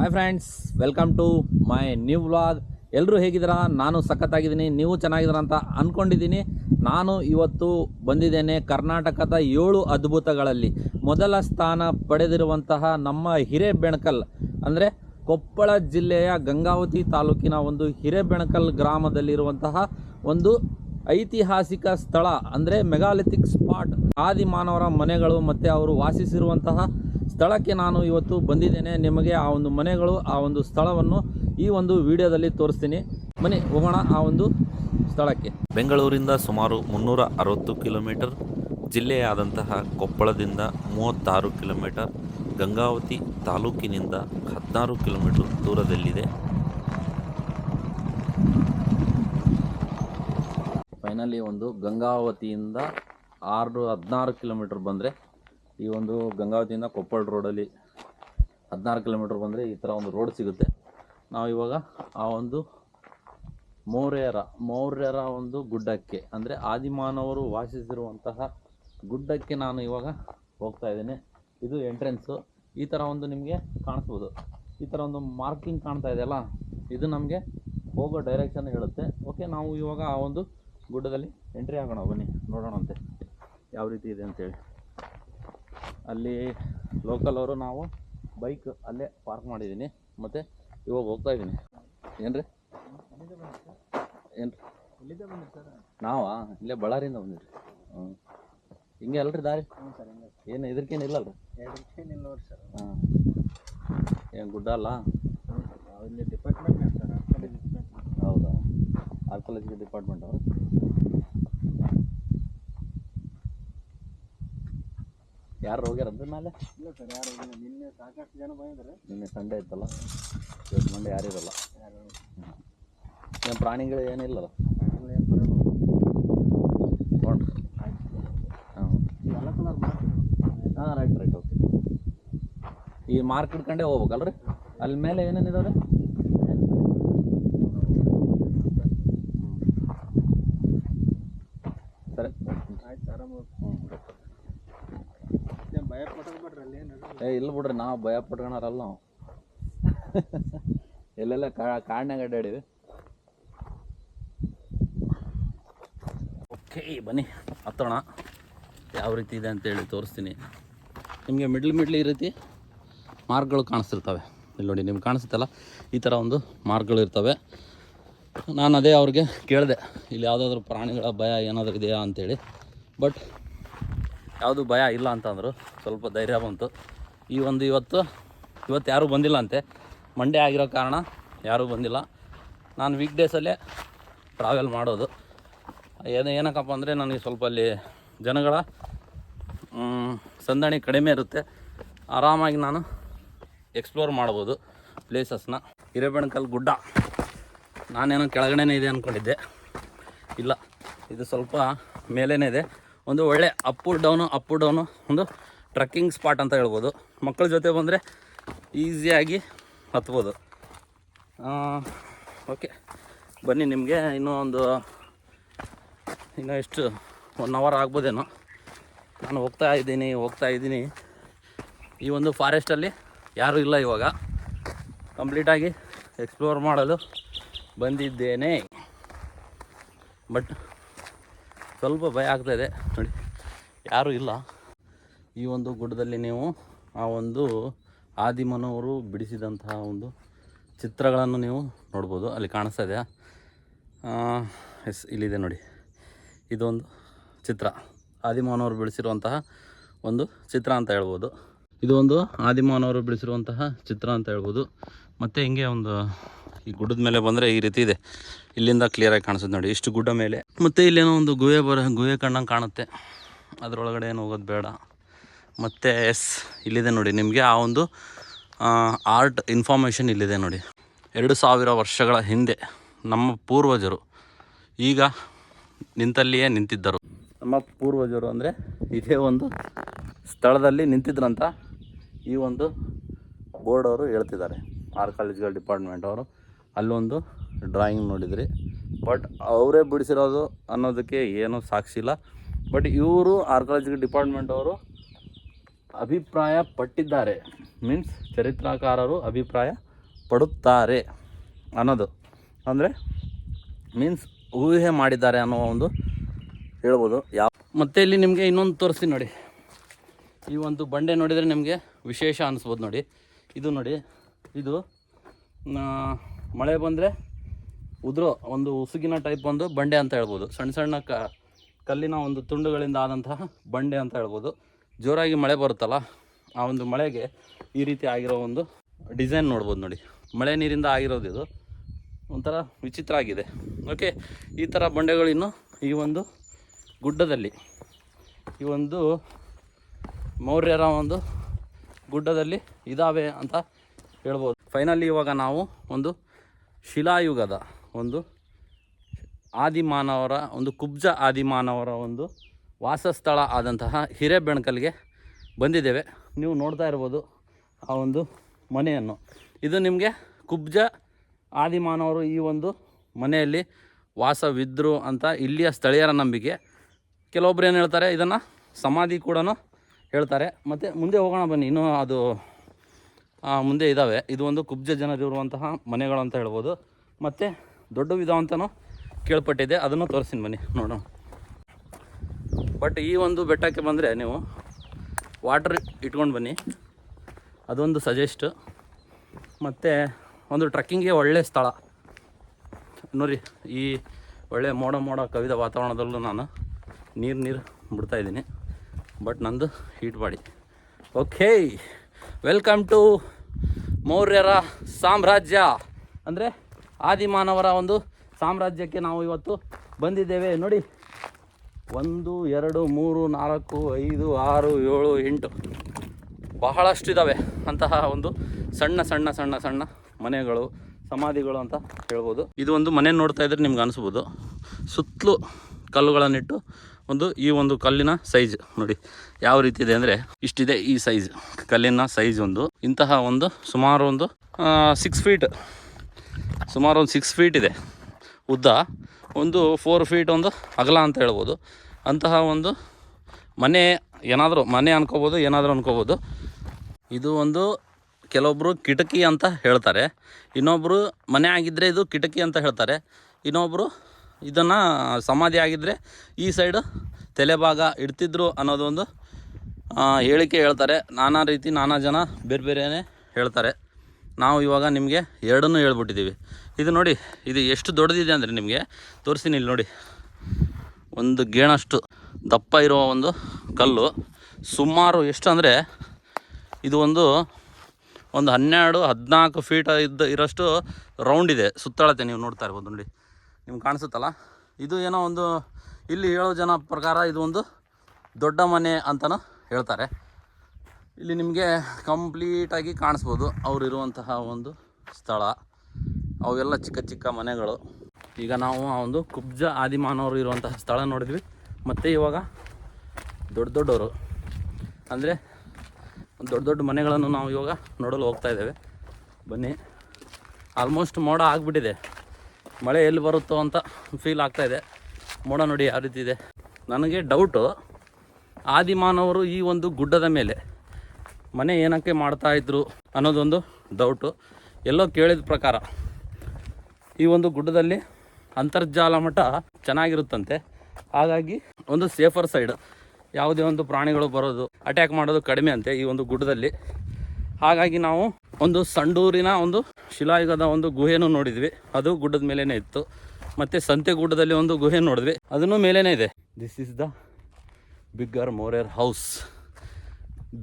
Hi friends welcome to my new vlog ಎಲ್ಲರೂ ಹೇಗಿದ್ದೀರಾ? ನಾನು ಸಖತ್ತಾಗಿದ್ದೀನಿ, ನೀವು ಚೆನ್ನಾಗಿದ್ದೀರಾ ಅಂತ ಅಂದ್ಕೊಂಡಿದ್ದೀನಿ ನಾನು ಇವತ್ತು ಬಂದಿದ್ದೇನೆ ಕರ್ನಾಟಕದ ಏಳು ಅದ್ಭುತಗಳಲ್ಲಿ. ಮೊದಲ ಸ್ಥಾನ ಪಡೆದಿರುವಂತಹ ನಮ್ಮ ಹಿರೇಬೆಣಕಲ್, ಅಂದರೆ ಕೊಪ್ಪಳ ಜಿಲ್ಲೆಯ ಗಂಗಾವತಿ ತಾಲೂಕಿನ ಒಂದು ಹಿರೇಬೆಣಕಲ್ ಗ್ರಾಮದಲ್ಲಿರುವಂತಹ ಒಂದು ಐತಿಹಾಸಿಕ ಸ್ಥಳ, ಅಂದರೆ ಮೆಗಾಲಿಥಿಕ್ ಸ್ಪಾಟ್. ಆದಿಮಾನವರ ಮನೆಗಳು ಮತ್ತು ಅವರು ವಾಸಿಸಿರುವಂತಹ ಸ್ಥಳಕ್ಕೆ ನಾನು ಇವತ್ತು ಬಂದಿದ್ದೇನೆ. ನಿಮಗೆ ಆ ಒಂದು ಮನೆಗಳು ಆ ಒಂದು ಸ್ಥಳವನ್ನು ಈ ಒಂದು ವಿಡಿಯೋದಲ್ಲಿ ತೋರಿಸ್ತೀನಿ. ಮನೆ ಹೋಗೋಣ ಆ ಒಂದು ಸ್ಥಳಕ್ಕೆ. ಬೆಂಗಳೂರಿಂದ ಸುಮಾರು ಮುನ್ನೂರ ಅರವತ್ತು ಕಿಲೋಮೀಟರ್ ಜಿಲ್ಲೆಯಾದಂತಹ ಕೊಪ್ಪಳದಿಂದ ಮೂವತ್ತಾರು ಕಿಲೋಮೀಟರ್ ಗಂಗಾವತಿ ತಾಲೂಕಿನಿಂದ ಹದಿನಾರು ಕಿಲೋಮೀಟರ್ ದೂರದಲ್ಲಿದೆ. ಫೈನಲಿ ಒಂದು ಗಂಗಾವತಿಯಿಂದ ಆರು ಹದಿನಾರು ಕಿಲೋಮೀಟರ್ ಬಂದರೆ ಈ ಒಂದು ಗಂಗಾವತಿಯಿಂದ ಕೊಪ್ಪಳ ರೋಡಲ್ಲಿ ಹದಿನಾರು ಕಿಲೋಮೀಟ್ರ್ ಬಂದರೆ ಈ ಥರ ಒಂದು ರೋಡ್ ಸಿಗುತ್ತೆ. ನಾವು ಇವಾಗ ಆ ಒಂದು ಮೌರ್ಯರ ಮೌರ್ಯರ ಒಂದು ಗುಡ್ಡಕ್ಕೆ, ಅಂದರೆ ಆದಿಮಾನವರು ವಾಸಿಸಿರುವಂತಹ ಗುಡ್ಡಕ್ಕೆ ನಾನು ಇವಾಗ ಹೋಗ್ತಾ ಇದ್ದೀನಿ. ಇದು ಎಂಟ್ರೆನ್ಸು. ಈ ಥರ ಒಂದು ನಿಮಗೆ ಕಾಣಿಸ್ಬೋದು. ಈ ಥರ ಒಂದು ಮಾರ್ಕಿಂಗ್ ಕಾಣ್ತಾ ಇದೆಯಲ್ಲ? ಇದು ನಮಗೆ ಹೋಗೋ ಡೈರೆಕ್ಷನ್ ಹೇಳುತ್ತೆ. ಓಕೆ ನಾವು ಇವಾಗ ಆ ಒಂದು ಗುಡ್ಡದಲ್ಲಿ ಎಂಟ್ರಿ ಆಗೋಣ. ಬನ್ನಿ, ನೋಡೋಣಂತೆ. ಯಾವ ರೀತಿ ಇದೆ ಅಂತೇಳಿ. ಅಲ್ಲಿ ಲೋಕಲ್ ಅವರು ನಾವು ಬೈಕ್ ಅಲ್ಲೇ ಪಾರ್ಕ್ ಮಾಡಿದ್ದೀನಿ ಮತ್ತು ಇವಾಗ ಹೋಗ್ತಾ ಇದ್ದೀನಿ ಏನ್ರಿ? ಏನು ನಾವಾ? ಇಲ್ಲೇ ಬಳ್ಳಾರಿಯಿಂದ ಬಂದಿರಿ ಹ್ಞೂ ಹಿಂಗೆ ಅಲ್ರಿ ದಾರಿ? ಏನು ಇದಕ್ಕೇನಿಲ್ಲ ಅಲ್ರಿ ಹಾಂ ಏನು ಗುಡ್ಡ ಅಲ್ಲ? ಹೌದಾ? ಆರ್ಕಾಲಜಿಕಲ್ ಡಿಪಾರ್ಟ್ಮೆಂಟ್ ಅವರು? ಯಾರು ಹೋಗ್ಯಾರಂದ್ರೆ ಮೇಲೆ ಇಲ್ಲ ಸರ್ ಯಾರು ನಿನ್ನೆ ಸಾಕಷ್ಟು ಜನ ಬಂದಿದ್ದಾರೆ. ನಿನ್ನೆ ಸಂಡೆ ಇತ್ತಲ್ಲ? ಇವತ್ತು ಯಾರು ಯಾರಿರಲ್ಲ ಏನು ಪ್ರಾಣಿಗಳು ಏನಿಲ್ಲಲ್ಲ ಹಾಂ ಹಾಂ ರೈಟ್ ರೈಟ್ ಓಕೆ ಈ ಮಾರ್ಕೆಟ್ ಹಿಡ್ಕೊಂಡೇ ಹೋಗ್ಬೇಕಲ್ರಿ? ಅಲ್ಲಿ ಮೇಲೆ ಏನೇನಿದಾವೆ ಸರಿ ಹ್ಞೂ ಏ ಇಲ್ಲ ಬಿಡ್ರಿ, ನಾವು ಭಯ ಪಟ್ಕೊಳಾರಲ್ಲ ನಾವು. ಎಲ್ಲೆಲ್ಲ ಕಾಡ್ನಾಗ ಅಡ್ಡಾಡಿವಿ ಓಕೆ, ಬನ್ನಿ, ಹತ್ತೋಣ. ಯಾವ ರೀತಿ ಇದೆ ಅಂತೇಳಿ ತೋರಿಸ್ತೀನಿ. ನಿಮಗೆ ಮಿಡ್ಲ್ ಮಿಡ್ಲ್ ಈ ರೀತಿ ಮಾರ್ಕ್ಗಳು ಕಾಣಿಸ್ತಿರ್ತವೆ. ಇಲ್ಲಿ ನೋಡಿ, ನಿಮ್ಗೆ ಕಾಣಿಸುತ್ತಲ್ಲ? ಈ ಥರ ಒಂದು ಮಾರ್ಕ್ಗಳು ಇರ್ತವೆ. ನಾನು ಅದೇ ಅವ್ರಿಗೆ ಕೇಳಿದೆ, ಇಲ್ಲಿ ಯಾವುದಾದ್ರೂ ಪ್ರಾಣಿಗಳ ಭಯ ಏನಾದರೂ ಇದೆಯಾ ಅಂತೇಳಿ. ಬಟ್, ಯಾವುದು ಭಯ ಇಲ್ಲ ಅಂತಂದರು, ಸ್ವಲ್ಪ ಧೈರ್ಯ ಬಂತು. ಈ ಒಂದು ಇವತ್ತು ಇವತ್ತು ಯಾರೂ ಬಂದಿಲ್ಲ ಅಂತೆ. ಮಂಡೇ ಆಗಿರೋ ಕಾರಣ ಯಾರೂ ಬಂದಿಲ್ಲ. ನಾನು ವೀಕ್ ಡೇಸಲ್ಲೇ ಟ್ರಾವೆಲ್ ಮಾಡೋದು. ಏನು, ಏನಕ್ಕಪ್ಪ ಅಂದರೆ ನನಗೆ ಸ್ವಲ್ಪ ಅಲ್ಲಿ ಜನಗಳ ಸಂದಣಿ ಕಡಿಮೆ ಇರುತ್ತೆ. ಆರಾಮಾಗಿ ನಾನು ಎಕ್ಸ್ಪ್ಲೋರ್ ಮಾಡ್ಬೋದು ಪ್ಲೇಸಸ್ನ ಹಿರೇಬೆಣಕಲ್ ಗುಡ್ಡ. ನಾನೇನು ಕೆಳಗಡೆನೇ ಇದೆ ಅಂದ್ಕೊಂಡಿದ್ದೆ ಇಲ್ಲ, ಇದು ಸ್ವಲ್ಪ ಮೇಲೇ ಇದೆ. ಒಂದು ಒಳ್ಳೆ ಅಪ್ಪು ಡೌನು ಅಪ್ಪು ಡೌನು ಒಂದು ಟ್ರಕ್ಕಿಂಗ್ ಸ್ಪಾಟ್ ಅಂತ ಹೇಳ್ಬೋದು. ಮಕ್ಕಳ ಜೊತೆ ಬಂದರೆ ಈಸಿಯಾಗಿ ಹತ್ಬೋದು. ಓಕೆ. ಬನ್ನಿ, ನಿಮಗೆ ಇನ್ನೂ ಒಂದು, ಇನ್ನೂ ಎಷ್ಟು ಒನ್ ಅವರ್ ಆಗ್ಬೋದೇನೋ. ನಾನು ಹೋಗ್ತಾ ಇದ್ದೀನಿ ಹೋಗ್ತಾ ಇದ್ದೀನಿ. ಈ ಒಂದು ಫಾರೆಸ್ಟಲ್ಲಿ ಯಾರೂ ಇಲ್ಲ ಇವಾಗ. ಕಂಪ್ಲೀಟಾಗಿ ಎಕ್ಸ್ಪ್ಲೋರ್ ಮಾಡಲು ಬಂದಿದ್ದೇನೆ. ಬಟ್ ಸ್ವಲ್ಪ ಭಯ ಆಗ್ತಾಯಿದೆ ನೋಡಿ, ಯಾರೂ ಇಲ್ಲ. ಈ ಒಂದು ಗುಡ್ಡದಲ್ಲಿ ನೀವು ಆ ಒಂದು ಆದಿಮನವರು ಬಿಡಿಸಿದಂತಹ ಒಂದು ಚಿತ್ರಗಳನ್ನು ನೀವು ನೋಡ್ಬೋದು. ಅಲ್ಲಿ ಕಾಣಿಸ್ತಾ ಇದೆಯಾ ಎಸ್, ಇಲ್ಲಿದೆ ನೋಡಿ. ಇದೊಂದು ಚಿತ್ರ. ಆದಿಮಾನವರು ಬಿಡಿಸಿರುವಂತಹ ಒಂದು ಚಿತ್ರ ಅಂತ ಹೇಳ್ಬೋದು. ಇದು ಒಂದು ಆದಿಮಾನವರು ಬಿಡಿಸಿರುವಂತಹ ಚಿತ್ರ ಅಂತ ಹೇಳ್ಬೋದು. ಮತ್ತು ಹಿಂಗೆ ಒಂದು ಈ ಗುಡ್ಡದ ಮೇಲೆ ಬಂದರೆ ಈ ರೀತಿ ಇದೆ. ಇಲ್ಲಿಂದ ಕ್ಲಿಯರಾಗಿ ಕಾಣಿಸುತ್ತೆ ನೋಡಿ. ಇಷ್ಟು ಗುಡ್ಡ ಮೇಲೆ. ಮತ್ತು ಇಲ್ಲೇನೋ ಒಂದು ಗುಹೆ ಬರ, ಗುಹೆ ಕಣ್ಣಂಗೆ ಕಾಣುತ್ತೆ. ಅದರೊಳಗಡೆ ಏನು ಹೋಗೋದು ಬೇಡ. ಮತ್ತು ಎಸ್ ಇಲ್ಲಿದೆ ನೋಡಿ. ನಿಮಗೆ ಆ ಒಂದು ಆರ್ಟ್ ಇನ್ಫಾರ್ಮೇಷನ್ ಇಲ್ಲಿದೆ ನೋಡಿ. ಎರಡು ಸಾವಿರ ವರ್ಷಗಳ ಹಿಂದೆ ನಮ್ಮ ಪೂರ್ವಜರು ಈಗ ನಿಂತಲ್ಲಿಯೇ ನಿಂತಿದ್ದರು. ನಮ್ಮ ಪೂರ್ವಜರು ಅಂದರೆ ಇದೇ ಒಂದು ಸ್ಥಳದಲ್ಲಿ ನಿಂತಿದ್ರಂತ ಈ ಒಂದು ಬೋರ್ಡ್ ಅವರು ಹೇಳ್ತಿದ್ದಾರೆ. ಆರ್ಕಾಲಜಿಕಲ್ ಡಿಪಾರ್ಟ್ಮೆಂಟ್ ಅವರು ಅಲ್ಲೊಂದು ಡ್ರಾಯಿಂಗ್ ನೋಡಿದ್ರಿ. ಬಟ್ ಅವರೇ ಬಿಡಿಸಿರೋದು ಅನ್ನೋದಕ್ಕೆ ಏನೂ ಸಾಕ್ಷಿ ಇಲ್ಲ ಬಟ್ ಇವರು ಆರ್ಕಾಲಜಿಕಲ್ ಡಿಪಾರ್ಟ್ಮೆಂಟ್ ಅವರು ಅಭಿಪ್ರಾಯ ಪಟ್ಟಿದ್ದಾರೆ. ಮೀನ್ಸ್ ಚರಿತ್ರಕಾರರು ಅಭಿಪ್ರಾಯ ಪಡುತ್ತಾರೆ ಅನ್ನೋದು. ಅಂದರೆ ಮೀನ್ಸ್ ಊಹೆ ಮಾಡಿದ್ದಾರೆ ಅನ್ನೋ ಒಂದು ಹೇಳ್ಬೋದು. ಯಾವ ಮತ್ತು ಇಲ್ಲಿ ನಿಮಗೆ ಇನ್ನೊಂದು ತೋರಿಸ್ತೀನಿ ನೋಡಿ. ಈ ಒಂದು ಬಂಡೆ ನೋಡಿದರೆ ನಿಮಗೆ ವಿಶೇಷ ಅನಿಸ್ಬೋದು ನೋಡಿ. ಇದು ನೋಡಿ, ಇದು ಮಳೆ ಬಂದರೆ ಉದುರೋ ಒಂದು ಉಸುಗಿನ ಟೈಪ್ ಒಂದು ಬಂಡೆ ಅಂತ ಹೇಳ್ಬೋದು. ಸಣ್ಣ ಸಣ್ಣ ಕಲ್ಲಿನ ಒಂದು ತುಂಡುಗಳಿಂದ ಆದಂತಹ ಬಂಡೆ ಅಂತ ಹೇಳ್ಬೋದು. ಜೋರಾಗಿ ಮಳೆ ಬರುತ್ತಲ್ಲ, ಆ ಒಂದು ಮಳೆಗೆ ಈ ರೀತಿ ಆಗಿರೋ ಒಂದು ಡಿಸೈನ್ ನೋಡ್ಬೋದು ನೋಡಿ. ಮಳೆ ನೀರಿಂದ ಆಗಿರೋದು ಇದು. ಒಂಥರ ವಿಚಿತ್ರ ಆಗಿದೆ. ಓಕೆ ಈ ಥರ ಬಂಡೆಗಳು ಇನ್ನು ಈ ಒಂದು ಗುಡ್ಡದಲ್ಲಿ, ಈ ಒಂದು ಮೌರ್ಯರ ಒಂದು ಗುಡ್ಡದಲ್ಲಿ ಇದ್ದಾವೆ ಅಂತ ಹೇಳ್ಬೋದು. ಫೈನಲಿ ಇವಾಗ ನಾವು ಒಂದು ಶಿಲಾಯುಗದ ಒಂದು ಆದಿಮಾನವರ, ಒಂದು ಕುಬ್ಜ ಆದಿಮಾನವರ ಒಂದು ವಾಸಸ್ಥಳ ಆದಂತಹ ಹಿರೇಬೆಣಕಲ್ಗೆ ಬಂದಿದ್ದೇವೆ. ನೀವು ನೋಡ್ತಾ ಇರ್ಬೋದು ಆ ಒಂದು ಮನೆಯನ್ನು. ಇದು ನಿಮಗೆ ಕುಬ್ಜ ಆದಿಮಾನವರು ಈ ಒಂದು ಮನೆಯಲ್ಲಿ ವಾಸವಿದ್ದರು ಅಂತ ಇಲ್ಲಿಯ ಸ್ಥಳೀಯರ ನಂಬಿಕೆ. ಕೆಲವೊಬ್ರು ಏನು ಹೇಳ್ತಾರೆ? ಇದನ್ನು ಸಮಾಧಿ ಕೂಡ ಹೇಳ್ತಾರೆ. ಮತ್ತು ಮುಂದೆ ಹೋಗೋಣ ಬನ್ನಿ. ಇನ್ನೂ ಅದು ಮುಂದೆ ಇದ್ದಾವೆ ಇದು ಒಂದು ಕುಬ್ಜ ಜನರಿರುವಂತಹ ಮನೆಗಳು ಅಂತ ಹೇಳ್ಬೋದು. ಮತ್ತು ದೊಡ್ಡ ವಿಧ ಅಂತಲೂ ಕೇಳ್ಪಟ್ಟಿದೆ. ಅದನ್ನು ತೋರಿಸ್ತೀನಿ ಬನ್ನಿ. ನೋಡೋಣ. ಬಟ್ ಈ ಒಂದು ಬೆಟ್ಟಕ್ಕೆ ಬಂದರೆ ನೀವು ವಾಟ್ರ್ ಇಟ್ಕೊಂಡು ಬನ್ನಿ. ಅದೊಂದು ಸಜೆಸ್ಟ್ ಮತ್ತು ಒಂದು ಟ್ರಕ್ಕಿಂಗ್ಗೆ ಒಳ್ಳೆಯ ಸ್ಥಳ. ನೋಡಿ ಈ ಒಳ್ಳೆ ಮೋಡ ಮೋಡ ಕವಿದ ವಾತಾವರಣದಲ್ಲೂ ನಾನು ನೀರು ನೀರು ಬಿಡ್ತಾಯಿದ್ದೀನಿ ಬಟ್ ನಂದು heat body okay welcome to ಮೌರ್ಯರ ಸಾಮ್ರಾಜ್ಯ. ಅಂದರೆ ಆದಿಮಾನವರ ಒಂದು ಸಾಮ್ರಾಜ್ಯಕ್ಕೆ ನಾವು ಇವತ್ತು ಬಂದಿದ್ದೇವೆ. ನೋಡಿ ಒಂದು, ಎರಡು, ಮೂರು, ನಾಲ್ಕು, ಐದು, ಆರು, ಏಳು, ಎಂಟು. ಬಹಳಷ್ಟು ಇದ್ದಾವೆ ಅಂತಹ ಒಂದು ಸಣ್ಣ ಸಣ್ಣ ಸಣ್ಣ ಸಣ್ಣ ಮನೆಗಳು, ಸಮಾಧಿಗಳು ಅಂತ ಹೇಳ್ಬೋದು. ಇದು ಒಂದು ಮನೆ ನೋಡ್ತಾ ಇದ್ರೆ ನಿಮ್ಗೆ ಅನಿಸ್ಬೋದು. ಸುತ್ತಲೂ ಕಲ್ಲುಗಳನ್ನಿಟ್ಟು ಒಂದು ಈ ಒಂದು ಕಲ್ಲಿನ ಸೈಜ್ ನೋಡಿ, ಯಾವ ರೀತಿ ಇದೆ ಅಂದರೆ ಇಷ್ಟಿದೆ ಈ ಸೈಜ್ ಕಲ್ಲಿನ ಸೈಜ್ ಒಂದು. ಇಂತಹ ಒಂದು ಸುಮಾರು ಒಂದು ಸಿಕ್ಸ್ ಫೀಟ್ ಸುಮಾರು ಒಂದು ಸಿಕ್ಸ್ ಫೀಟ್ ಇದೆ. ಉದ್ದ ಒಂದು ಫೋರ್ ಫೀಟ್ ಒಂದು ಅಗಲ ಅಂತ ಹೇಳ್ಬೋದು. ಅಂತಹ ಒಂದು ಮನೆ ಏನಾದರೂ ಮನೆ ಅನ್ಕೋಬೋದು, ಏನಾದರೂ ಅನ್ಕೋಬೋದು. ಇದು ಒಂದು ಕೆಲವೊಬ್ಬರು ಕಿಟಕಿ ಅಂತ ಹೇಳ್ತಾರೆ. ಇನ್ನೊಬ್ಬರು ಮನೆ ಆಗಿದ್ದರೆ ಇದು ಕಿಟಕಿ ಅಂತ ಹೇಳ್ತಾರೆ. ಇನ್ನೊಬ್ಬರು ಇದನ್ನು ಸಮಾಧಿ ಆಗಿದ್ದರೆ ಈ ಸೈಡ್ ತಲೆಭಾಗ ಇಡ್ತಿದ್ರು ಅನ್ನೋದೊಂದು ಹೇಳಿಕೆ ಹೇಳ್ತಾರೆ. ನಾನಾ ರೀತಿ ನಾನಾ ಜನ ಬೇರೆ ಬೇರೆಯೇ ಹೇಳ್ತಾರೆ. ನಾವು ಇವಾಗ ನಿಮಗೆ ಎರಡನ್ನೂ ಹೇಳ್ಬಿಟ್ಟಿದ್ದೀವಿ. ಇದು ನೋಡಿ, ಇದು ಎಷ್ಟು ದೊಡ್ಡದಿದೆ ಅಂದರೆ ನಿಮಗೆ ತೋರಿಸ್ತೀನಿ ಇಲ್ಲಿ ನೋಡಿ. ಒಂದು ಗೇಣಷ್ಟು ದಪ್ಪ ಇರುವ ಒಂದು ಕಲ್ಲು. ಸುಮಾರು ಎಷ್ಟು ಅಂದರೆ, ಇದು ಒಂದು ಒಂದು ಹನ್ನೆರಡು, ಹದಿನಾಲ್ಕು ಫೀಟ್ ಇದ್ದ ಇರೋಷ್ಟು ರೌಂಡ್ ಇದೆ. ಸುತ್ತಳತೆ ನೀವು ನೋಡ್ತಾ ಇರ್ಬೋದು ನೋಡಿ. ನಿಮ್ಗೆ ಕಾಣಿಸುತ್ತಲ್ಲ? ಇದು ಏನೋ ಒಂದು, ಇಲ್ಲಿ ಹೇಳೋ ಜನ ಪ್ರಕಾರ ಇದು ಒಂದು ದೊಡ್ಡ ಮನೆ ಅಂತಲೂ ಹೇಳ್ತಾರೆ. ಇಲ್ಲಿ ನಿಮಗೆ ಕಂಪ್ಲೀಟಾಗಿ ಕಾಣಿಸ್ಬೋದು. ಅವರು ಇರುವಂತಹ ಒಂದು ಸ್ಥಳ. ಅವೆಲ್ಲ ಚಿಕ್ಕ ಚಿಕ್ಕ ಮನೆಗಳು. ಈಗ ನಾವು ಆ ಒಂದು ಕುಬ್ಜ ಆದಿಮಾನವರು ಇರುವಂತಹ ಸ್ಥಳ ನೋಡಿದ್ವಿ. ಮತ್ತು ಇವಾಗ ದೊಡ್ಡ ದೊಡ್ಡವರು. ಅಂದರೆ ದೊಡ್ಡ ದೊಡ್ಡ ಮನೆಗಳನ್ನು ನಾವು ಇವಾಗ ನೋಡಲು ಹೋಗ್ತಾ ಇದ್ದೇವೆ. ಬನ್ನಿ. ಆಲ್ಮೋಸ್ಟ್ ಮೋಡ ಆಗಿಬಿಟ್ಟಿದೆ. ಮಳೆ ಎಲ್ಲಿ ಬರುತ್ತೋ ಅಂತ ಫೀಲ್ ಆಗ್ತಾ ಇದೆ. ಮೋಡ ನೋಡಿ ಯಾವ ರೀತಿ ಇದೆ. ನನಗೆ ಡೌಟು ಆದಿಮಾನವರು ಈ ಒಂದು ಗುಡ್ಡದ ಮೇಲೆ ಮನೆ ಏನಕ್ಕೆ ಮಾಡ್ತಾಯಿದ್ರು ಅನ್ನೋದೊಂದು ಡೌಟು ಎಲ್ಲೋ ಕೇಳಿದ ಪ್ರಕಾರ ಈ ಒಂದು ಗುಡ್ಡದಲ್ಲಿ ಅಂತರ್ಜಾಲ ಮಟ್ಟ ಚೆನ್ನಾಗಿರುತ್ತಂತೆ. ಹಾಗಾಗಿ ಒಂದು ಸೇಫರ್ ಸೈಡ್ ಯಾವುದೇ ಒಂದು ಪ್ರಾಣಿಗಳು ಬರೋದು ಅಟ್ಯಾಕ್ ಮಾಡೋದು ಕಡಿಮೆ ಅಂತೆ ಈ ಒಂದು ಗುಡ್ಡದಲ್ಲಿ. ಹಾಗಾಗಿ ನಾವು ಒಂದು ಸಂಡೂರಿನ ಒಂದು ಶಿಲಾಯುಗದ ಒಂದು ಗುಹೆಯನ್ನು ನೋಡಿದ್ವಿ. ಅದು ಗುಡ್ಡದ ಮೇಲೇ ಇತ್ತು. ಮತ್ತು ಸಂತೆ ಗುಡ್ಡದಲ್ಲಿ ಒಂದು ಗುಹೆ ನೋಡಿದ್ವಿ. ಅದನ್ನು ಮೇಲೇ ಇದೆ. This is the bigger ಮೋರೇರ್ house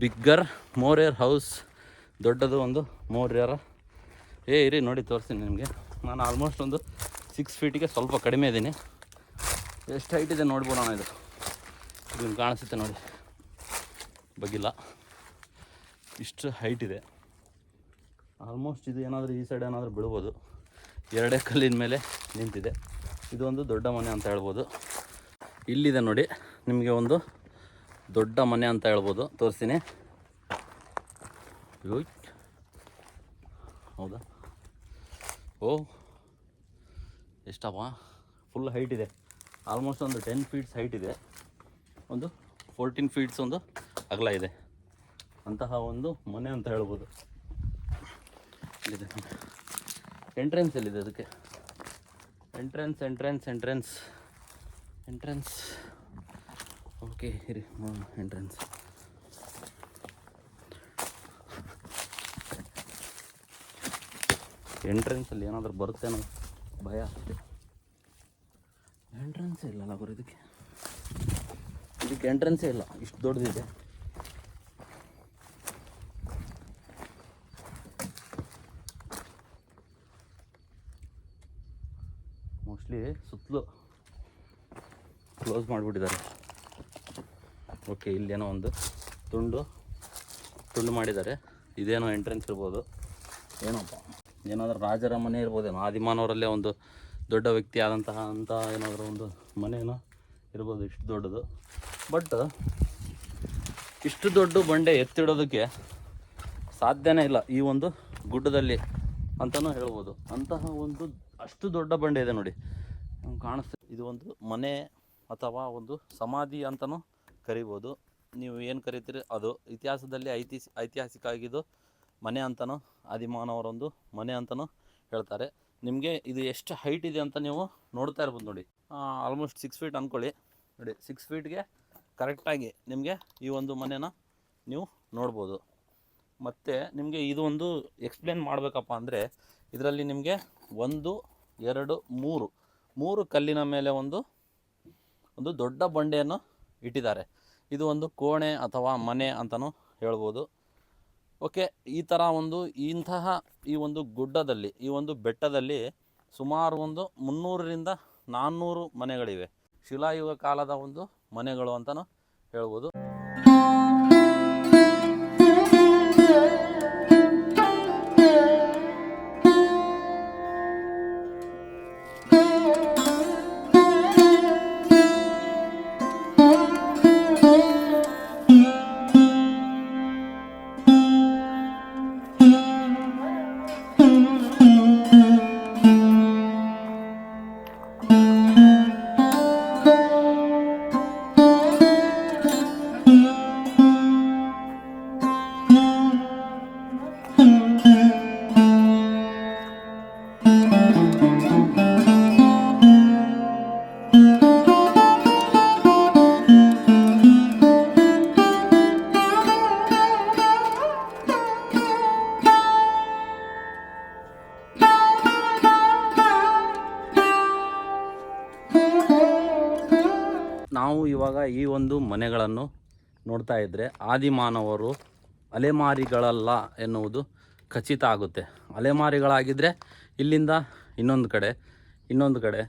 bigger ಮೋರೇರ್ house ದೊಡ್ಡದು ಒಂದು ಮೋರ್ಯರ ಏ, ಇರಿ, ನೋಡಿ, ತೋರಿಸ್ತೀನಿ ನಿಮಗೆ. ನಾನು ಆಲ್ಮೋಸ್ಟ್ ಒಂದು ಸಿಕ್ಸ್ ಫೀಟಿಗೆ ಸ್ವಲ್ಪ ಕಡಿಮೆ ಇದ್ದೀನಿ. ಎಷ್ಟು ಹೈಟ್ ಇದೆ ನೋಡ್ಬೋದು ಇದು ಇದು? ನಿಮ್ಗೆ ಕಾಣಿಸುತ್ತೆ ನೋಡಿ. ಬಗ್ಗಿಲ್ಲ. ಇಷ್ಟು ಹೈಟ್ ಇದೆ. ಆಲ್ಮೋಸ್ಟ್ ಇದು ಏನಾದರೂ ಈ ಸೈಡ್ ಏನಾದರೂ ಬಿಡ್ಬೋದು ಎರಡೇ ಕಲ್ಲಿನ ಮೇಲೆ ನಿಂತಿದೆ. ಇದೊಂದು ದೊಡ್ಡ ಮನೆ ಅಂತ ಹೇಳ್ಬೋದು. ಇಲ್ಲಿದೆ ನೋಡಿ, ನಿಮಗೆ ಒಂದು ದೊಡ್ಡ ಮನೆ ಅಂತ ಹೇಳ್ಬೋದು. ತೋರಿಸ್ತೀನಿ. ಹೌದಾ? ಓ ಎಷ್ಟಪ್ಪ ಫುಲ್ ಹೈಟ್ ಇದೆ. ಆಲ್ಮೋಸ್ಟ್ ಒಂದು ಟೆನ್ ಫೀಟ್ಸ್ ಹೈಟ್ ಇದೆ. ಒಂದು ಫೋರ್ಟೀನ್ ಫೀಟ್ಸ್ ಒಂದು ಅಗಲ ಇದೆ. ಅಂತಹ ಒಂದು ಮನೆ ಅಂತ ಹೇಳ್ಬೋದು. ಎಂಟ್ರೆನ್ಸ್ ಎಲ್ಲಿದೆ ಅದಕ್ಕೆ? Entrance entrance entrance entrance okay ಇರಿ ಎಂಟ್ರೆನ್ಸ್ ಎಂಟ್ರೆನ್ಸಲ್ಲಿ ಏನಾದರೂ ಬರುತ್ತೇನೋ ಭಯ. ಎಂಟ್ರೆನ್ಸ್ ಇಲ್ಲಲ್ಲ ಗುರು ಇದಕ್ಕೆ? ಇದಕ್ಕೆ ಎಂಟ್ರೆನ್ಸೇ ಇಲ್ಲ. ಇಷ್ಟು ದೊಡ್ಡದಿದೆ ಮೋಸ್ಟ್ಲಿ ಸುತ್ತಲೂ ಕ್ಲೋಸ್ ಮಾಡಿಬಿಟ್ಟಿದ್ದಾರೆ. ಓಕೆ ಇಲ್ಲೇನೋ ಒಂದು ತುಂಡು ತುಂಡು ಮಾಡಿದ್ದಾರೆ. ಇದೇನೋ ಎಂಟ್ರೆನ್ಸ್ ಇರ್ಬೋದು. ಏನಪ್ಪ? ಏನಾದರೂ ರಾಜರ ಮನೆ ಇರ್ಬೋದೇನೋ, ಆದಿಮಾನವರಲ್ಲೇ ಒಂದು ದೊಡ್ಡ ವ್ಯಕ್ತಿ ಆದಂತಹ ಅಂತ ಏನಾದರೂ ಒಂದು ಮನೇನೋ ಇರ್ಬೋದು, ಇಷ್ಟು ದೊಡ್ಡದು. ಬಟ್ ಇಷ್ಟು ದೊಡ್ಡ ಬಂಡೆ ಎತ್ತಿಡೋದಕ್ಕೆ ಸಾಧ್ಯನೇ ಇಲ್ಲ ಈ ಒಂದು ಗುಡ್ಡದಲ್ಲಿ ಅಂತಲೂ ಹೇಳ್ಬೋದು. ಅಂತಹ ಒಂದು ಅಷ್ಟು ದೊಡ್ಡ ಬಂಡೆ ಇದೆ ನೋಡಿ. ನಮ್ಗೆ ಕಾಣಿಸ್ತದೆ ಇದು. ಒಂದು ಮನೆ ಅಥವಾ ಒಂದು ಸಮಾಧಿ ಅಂತಲೂ ಕರಿಬೋದು. ನೀವು ಏನು ಕರಿತೀರಿ? ಅದು ಇತಿಹಾಸದಲ್ಲಿ ಐತಿಹಾಸಿ, ಐತಿಹಾಸಿಕ ಆಗಿದ್ದು ಮನೆ ಅಂತಲೂ ಆದಿಮಾನವರೊಂದು ಮನೆ ಅಂತಲೂ ಹೇಳ್ತಾರೆ. ನಿಮಗೆ ಇದು ಎಷ್ಟು ಹೈಟ್ ಇದೆ ಅಂತ ನೀವು ನೋಡ್ತಾ ಇರ್ಬೋದು ನೋಡಿ. ಆಲ್ಮೋಸ್ಟ್ ಸಿಕ್ಸ್ ಫೀಟ್ ಅಂದ್ಕೊಳ್ಳಿ ನೋಡಿ ಸಿಕ್ಸ್ ಫೀಟ್ಗೆ ಕರೆಕ್ಟಾಗಿ ನಿಮಗೆ ಈ ಒಂದು ಮನೆನ ನೀವು ನೋಡ್ಬೋದು. ಮತ್ತು ನಿಮಗೆ ಇದು ಒಂದು ಎಕ್ಸ್ಪ್ಲೇನ್ ಮಾಡಬೇಕಪ್ಪ ಅಂದರೆ, ಇದರಲ್ಲಿ ನಿಮಗೆ ಒಂದು, ಎರಡು, ಮೂರು ಮೂರು ಕಲ್ಲಿನ ಮೇಲೆ ಒಂದು ಒಂದು ದೊಡ್ಡ ಬಂಡೆಯನ್ನು ಇಟ್ಟಿದ್ದಾರೆ. ಇದು ಒಂದು ಕೋಣೆ ಅಥವಾ ಮನೆ ಅಂತಲೂ ಹೇಳ್ಬೋದು. ಓಕೆ, ಈ ಥರ ಒಂದು ಇಂತಹ ಈ ಒಂದು ಗುಡ್ಡದಲ್ಲಿ, ಈ ಒಂದು ಬೆಟ್ಟದಲ್ಲಿ ಸುಮಾರು ಒಂದು ಮುನ್ನೂರರಿಂದ ನಾನ್ನೂರು ಮನೆಗಳಿವೆ. ಶಿಲಾಯುಗ ಕಾಲದ ಒಂದು ಮನೆಗಳು ಅಂತಲೂ ಹೇಳ್ಬೋದು. ನೋಡ್ತಾ ಇದ್ದರೆ ಆದಿಮಾನವರು ಅಲೆಮಾರಿಗಳಲ್ಲ ಎನ್ನುವುದು ಖಚಿತ ಆಗುತ್ತೆ. ಅಲೆಮಾರಿಗಳಾಗಿದ್ದರೆ ಇಲ್ಲಿಂದ ಇನ್ನೊಂದು ಕಡೆ ಇನ್ನೊಂದು ಕಡೆ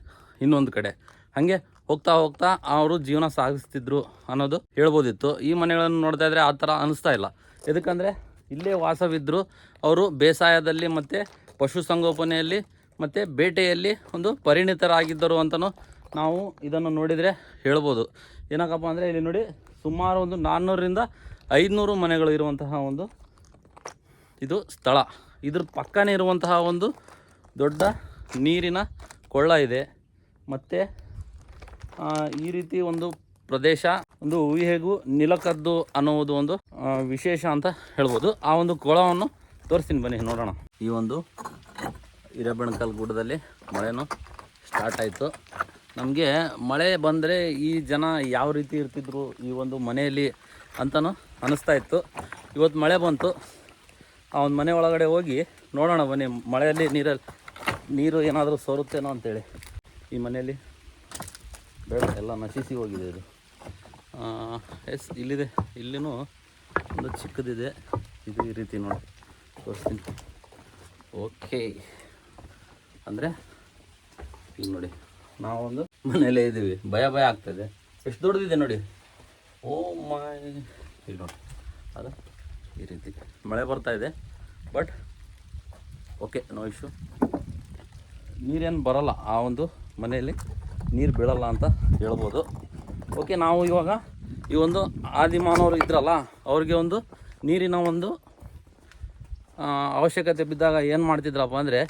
ಇನ್ನೊಂದು ಕಡೆ. ಹಾಗೆ ಹೋಗ್ತಾ ಹೋಗ್ತಾ ಅವರು ಜೀವನ ಸಾಗಿಸ್ತಿದ್ರು ಅನ್ನೋದು ಹೇಳ್ಬೋದಿತ್ತು. ಈ ಮನೆಗಳನ್ನು ನೋಡ್ತಾ ಇದ್ದರೆ ಆ ಥರ ಅನಿಸ್ತಾ ಇಲ್ಲ. ಎದಕ್ಕಂದರೆ ಇಲ್ಲೇ ವಾಸವಿದ್ದರು ಅವರು ಬೇಸಾಯದಲ್ಲಿ ಮತ್ತು ಪಶುಸಂಗೋಪನೆಯಲ್ಲಿ ಮತ್ತು ಬೇಟೆಯಲ್ಲಿ ಒಂದು ಪರಿಣಿತರಾಗಿದ್ದರು ಅಂತಲೂ ನಾವು ಇದನ್ನು ನೋಡಿದರೆ ಹೇಳ್ಬೋದು. ಏನಕ್ಕಪ್ಪ ಅಂದರೆ ಇಲ್ಲಿ ನೋಡಿ ಸುಮಾರು ಒಂದು ನಾನ್ನೂರರಿಂದ ಐದುನೂರು ಮನೆಗಳು ಇರುವಂತಹ ಒಂದು ಇದು ಸ್ಥಳ. ಇದ್ರ ಪಕ್ಕನೇ ಇರುವಂತಹ ಒಂದು ದೊಡ್ಡ ನೀರಿನ ಕೊಳ್ಳ ಇದೆ. ಮತ್ತು ಈ ರೀತಿ ಒಂದು ಪ್ರದೇಶ, ಒಂದು ಊಹೆಗೂ ನಿಲಕದ್ದು ಅನ್ನುವುದು ಒಂದು ವಿಶೇಷ ಅಂತ ಹೇಳ್ಬೋದು. ಆ ಒಂದು ಕೊಳವನ್ನು ತೋರಿಸ್ತೀನಿ ಬನ್ನಿ, ನೋಡೋಣ. ಈ ಒಂದು ಹಿರೇಬೆಣಕಲ್ ಗುಡ್ಡದಲ್ಲಿ ಮಳೆನೂ ಸ್ಟಾರ್ಟ್ ಆಯಿತು. ನಮಗೆ ಮಳೆ ಬಂದರೆ ಈ ಜನ ಯಾವ ರೀತಿ ಇರ್ತಿದ್ರು ಈ ಒಂದು ಮನೆಯಲ್ಲಿ ಅಂತಲೂ ಅನ್ನಿಸ್ತಾ ಇತ್ತು. ಇವತ್ತು ಮಳೆ ಬಂತು. ಆ ಒಂದು ಮನೆ ಒಳಗಡೆ ಹೋಗಿ ನೋಡೋಣ ಬನ್ನಿ, ಮಳೆಯಲ್ಲಿ ನೀರಲ್ಲಿ ನೀರು ಏನಾದರೂ ಸೋರುತ್ತೇನೋ ಅಂತೇಳಿ. ಈ ಮನೆಯಲ್ಲಿ ಬೇಡ ಎಲ್ಲ ನಶಿಸಿ ಹೋಗಿದೆ ಇದು. ಎಸ್, ಇಲ್ಲಿದೆ. ಇಲ್ಲಿನೂ ಒಂದು ಚಿಕ್ಕದಿದೆ. ಇದು ಈ ರೀತಿ ನೋಡಿ. ತೋರಿಸ್ತೀನಿ. ಓಕೆ. ಅಂದರೆ, ಇಲ್ಲಿ ನೋಡಿ. ನಾವೊಂದು ಮನೆಯಲ್ಲೇ ಇದ್ದೀವಿ. ಭಯ ಭಯ ಆಗ್ತದೆ. ಎಷ್ಟು ದೊಡ್ಡದಿದೆ ನೋಡಿ. ಓ ಮಾಯ್ ಇಲ್ಲಿ ನೋಡಿ. ಅದು ಈ ರೀತಿ. ಮಳೆ ಬರ್ತಾ ಇದೆ. ಬಟ್ ಓಕೆ ನೋ ಇಶ್ಯೂ ನೀರೇನು ಬರಲ್ಲ. ಆ ಒಂದು ಮನೆಯಲ್ಲಿ ನೀರು ಬೀಳಲ್ಲ ಅಂತ ಹೇಳ್ಬೋದು. ಓಕೆ ನಾವು ಇವಾಗ ಈ ಒಂದು ಆದಿಮಾನವರು ಇದ್ರಲ್ಲ, ಅವ್ರಿಗೆ ಒಂದು ನೀರಿನ ಒಂದು ಅವಶ್ಯಕತೆ ಬಿದ್ದಾಗ ಏನು ಮಾಡ್ತಿದ್ರಪ್ಪ ಅಂದರೆ,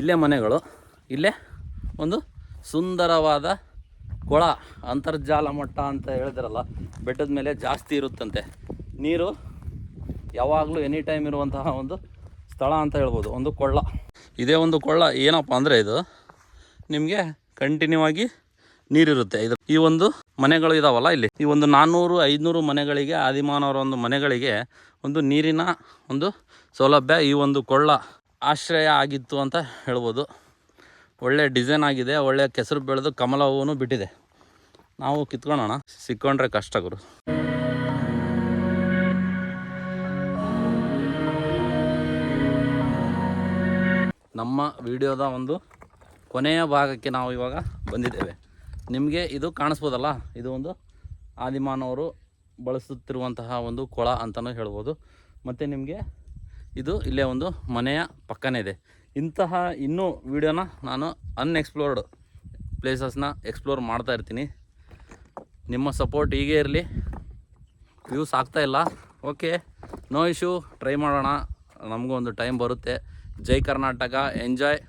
ಇಲ್ಲೇ ಮನೆಗಳು. ಇಲ್ಲೇ ಒಂದು ಸುಂದರವಾದ ಕೊಳ, ಅಂತರ್ಜಾಲ ಮಟ್ಟ ಅಂತ ಹೇಳಿದ್ರಲ್ಲ, ಬೆಟ್ಟದ ಮೇಲೆ ಜಾಸ್ತಿ ಇರುತ್ತಂತೆ. ನೀರು ಯಾವಾಗಲೂ ಎನಿ ಟೈಮ್ ಇರುವಂತಹ ಒಂದು ಸ್ಥಳ ಅಂತ ಹೇಳ್ಬೋದು, ಒಂದು ಕೊಳ್ಳ. ಇದೇ ಒಂದು ಕೊಳ್ಳ ಏನಪ್ಪ ಅಂದರೆ ಇದು, ನಿಮಗೆ ಕಂಟಿನ್ಯೂ ಆಗಿ ನೀರಿರುತ್ತೆ. ಇದು ಈ ಒಂದು ಮನೆಗಳು ಇದಾವಲ್ಲ ಇಲ್ಲಿ. ಈ ಒಂದು ನಾನ್ನೂರು ಐದುನೂರು ಮನೆಗಳಿಗೆ, ಆದಿಮಾನವರ ಒಂದು ಮನೆಗಳಿಗೆ ಒಂದು ನೀರಿನ ಒಂದು ಸೌಲಭ್ಯ ಈ ಒಂದು ಕೊಳ್ಳ ಆಶ್ರಯ ಆಗಿತ್ತು ಅಂತ ಹೇಳ್ಬೋದು. ಒಳ್ಳೆ ಡಿಸೈನ್ ಆಗಿದೆ, ಒಳ್ಳೆ ಕೆಸರು ಬೆಳೆದು ಕಮಲ ಹೂವು ಬಿಟ್ಟಿದೆ. ನಾವು ಕಿತ್ಕೊಳೋಣ ಸಿಕ್ಕೊಂಡ್ರೆ ಕಷ್ಟ ಗುರು. ನಮ್ಮ ವಿಡಿಯೋದ ಒಂದು ಕೊನೆಯ ಭಾಗಕ್ಕೆ ನಾವು ಇವಾಗ ಬಂದಿದ್ದೇವೆ. ನಿಮಗೆ ಇದು ಕಾಣಿಸ್ಬೋದಲ್ಲ? ಇದು ಒಂದು ಆದಿಮಾನವರು ಬಳಸುತ್ತಿರುವಂತಹ ಒಂದು ಕೊಳ ಅಂತಲೂ ಹೇಳ್ಬೋದು. ಮತ್ತು ನಿಮಗೆ ಇದು ಇಲ್ಲೇ ಒಂದು ಮನೆಯ ಪಕ್ಕನೇ ಇದೆ. ಇಂತಹ ಇನ್ನೂ ವಿಡಿಯೋನ ನಾನು ಅನ್ಎಕ್ಸ್ಪ್ಲೋರ್ಡ್ ಪ್ಲೇಸಸ್ನ ಎಕ್ಸ್ಪ್ಲೋರ್ ಮಾಡ್ತಾ ಇರ್ತೀನಿ. ನಿಮ್ಮ ಸಪೋರ್ಟ್ ಹೀಗೇ ಇರಲಿ. ವ್ಯೂಸ್ ಆಗ್ತಾಯಿಲ್ಲ ಓಕೆ ನೋ ಇಶ್ಯೂ ಟ್ರೈ ಮಾಡೋಣ. ನಮಗೂ ಒಂದು ಟೈಮ್ ಬರುತ್ತೆ. ಜೈ ಕರ್ನಾಟಕ. ಎಂಜಾಯ್